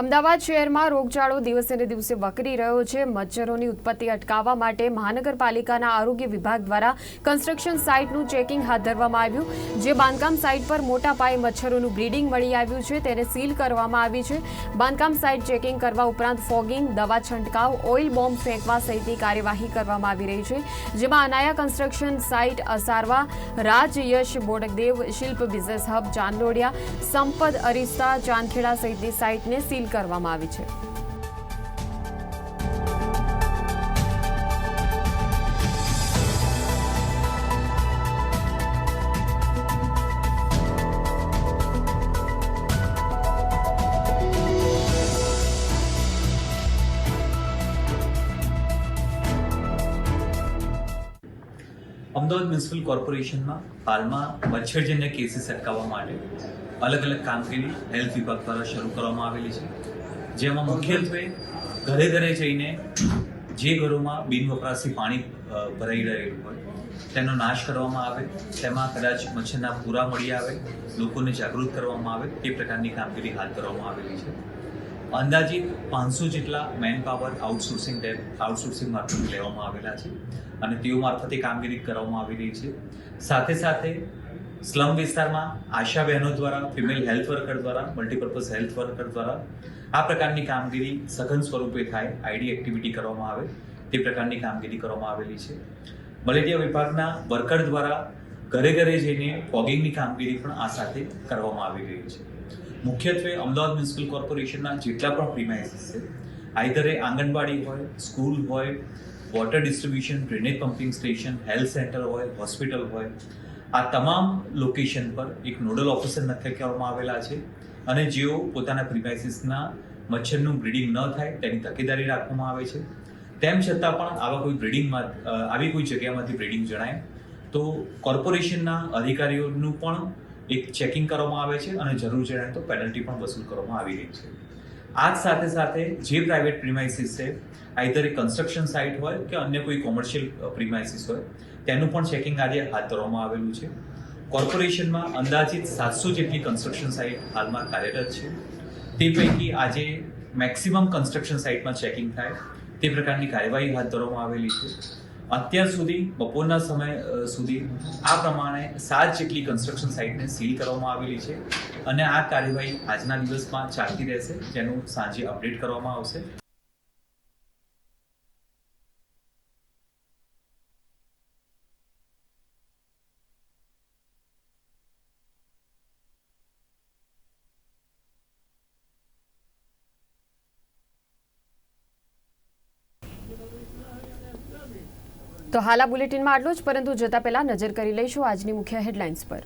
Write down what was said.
અમદાવાદ શહેરમાં રોગચાળો દિવસે ને દિવસે વકરી રહ્યો છે. મચ્છરોની ઉત્પત્તિ અટકાવવા માટે મહાનગરપાલિકાના આરોગ્ય વિભાગ દ્વારા કન્સ્ટ્રક્શન સાઇટનું ચેકિંગ હાથ ધરવામાં આવ્યું. જે બાંધકામ સાઇટ પર મોટા પાયે મચ્છરોનું બ્રીડિંગ મળી આવ્યું છે. તેને સીલ કરવામાં આવી છે. બાંધકામ સાઇટ ચેકિંગ કરવા ઉપરાંત ફોગિંગ દવા છંટકાવ ઓઇલ બોમ્બ ફેંકવા સહિતની કાર્યવાહી કરવામાં આવી રહી છે. જેમાં Anaya construction site Asarva, Raj Yash Bodakdev, Shilp business hub Chandodiya Sampad Arista, Chandkheda સહિતની સાઇટને સીલ કરવામાં આવી છે. અમદાવાદ મ્યુનિસિપલ કોર્પોરેશનમાં હાલમાં મચ્છરજન્ય કેસીસ અટકાવવા માટે અલગ અલગ કામગીરી હેલ્થ વિભાગ દ્વારા શરૂ કરવામાં આવેલી છે. જેમાં મુખ્યત્વે ઘરે ઘરે જઈને જે ઘરોમાં બિનવપરાશી પાણી ભરાઈ રહેલું હોય તેનો નાશ કરવામાં આવે, તેમાં કદાચ મચ્છરના પૂરા મળી આવે, લોકોને જાગૃત કરવામાં આવે, તે પ્રકારની કામગીરી હાથ ધરવામાં આવેલી છે. અંદાજિત પાંચસો જેટલા મેન પાવર આઉટસોર્સિંગ આઉટસોર્સિંગ મારફત લેવામાં આવેલા છે અને તેઓ મારફતે કામગીરી કરવામાં આવી રહી છે. સાથે સાથે સ્લમ વિસ્તારમાં આશા બહેનો દ્વારા ફિમેલ હેલ્થ વર્કર દ્વારા મલ્ટીપર્પઝ હેલ્થ વર્કર દ્વારા આ પ્રકારની કામગીરી સઘન સ્વરૂપે થાય આઈડી એક્ટિવિટી કરવામાં આવે, તે પ્રકારની કામગીરી કરવામાં આવેલી છે. મલેરિયા વિભાગના વર્કર દ્વારા ઘરે ઘરે જઈને ફોગિંગની કામગીરી પણ આ સાથે કરવામાં આવી રહી છે. મુખ્યત્વે અમદાવાદ મ્યુનિસિપલ કોર્પોરેશનના જેટલા પણ પ્રિમાઇસીસ છે આઈધર એ આંગણવાડી હોય, સ્કૂલ હોય water distribution drainage pumping station health centre હોય હોસ્પિટલ હોય, આ તમામ લોકેશન પર એક નોડલ ઓફિસર નક્કી કરવામાં આવેલા છે અને જેઓ પોતાના પ્રિમાઇસીસના મચ્છરનું બ્રીડિંગ ન થાય તેની તકેદારી રાખવામાં આવે છે. તેમ છતાં પણ આવા કોઈ બ્રીડિંગમાં આવી કોઈ જગ્યામાંથી બ્રીડિંગ જણાય તો કોર્પોરેશનના અધિકારીઓનું પણ એક ચેકિંગ કરવામાં આવે છે અને જરૂર જણાય તો પેનલ્ટી પણ વસૂલ કરવામાં આવી રહી છે. આ જ સાથે સાથે જે પ્રાઇવેટ પ્રિમાઇસીસ છે આઈધર એ કન્સ્ટ્રક્શન સાઇટ હોય કે અન્ય કોઈ કોમર્શિયલ પ્રિમાઇસીસ હોય, તેનું પણ ચેકિંગ આજે હાથ ધરવામાં આવેલું છે. કોર્પોરેશનમાં અંદાજિત સાતસો જેટલી કન્સ્ટ્રક્શન સાઇટ હાલમાં કાર્યરત છે. તે પૈકી આજે મેક્સિમમ કન્સ્ટ્રક્શન સાઇટમાં ચેકિંગ થાય. તે પ્રકારની કાર્યવાહી હાથ ધરવામાં આવેલી છે. અત્યાર સુધી, બપોરના સમય સુધી આ પ્રમાણે સાત જેટલી કન્સ્ટ્રક્શન સાઇટને સીલ કરવામાં આવેલી છે અને આ કાર્યવાહી આજના દિવસમાં ચાલતી રહેશે, જેનું સાંજે અપડેટ કરવામાં આવશે. તો હાલ આ બુલેટિનમાં આટલું જ, પરંતુ જતા પહેલા નજર કરી લઈશું આજની મુખ્ય હેડલાઇન્સ પર.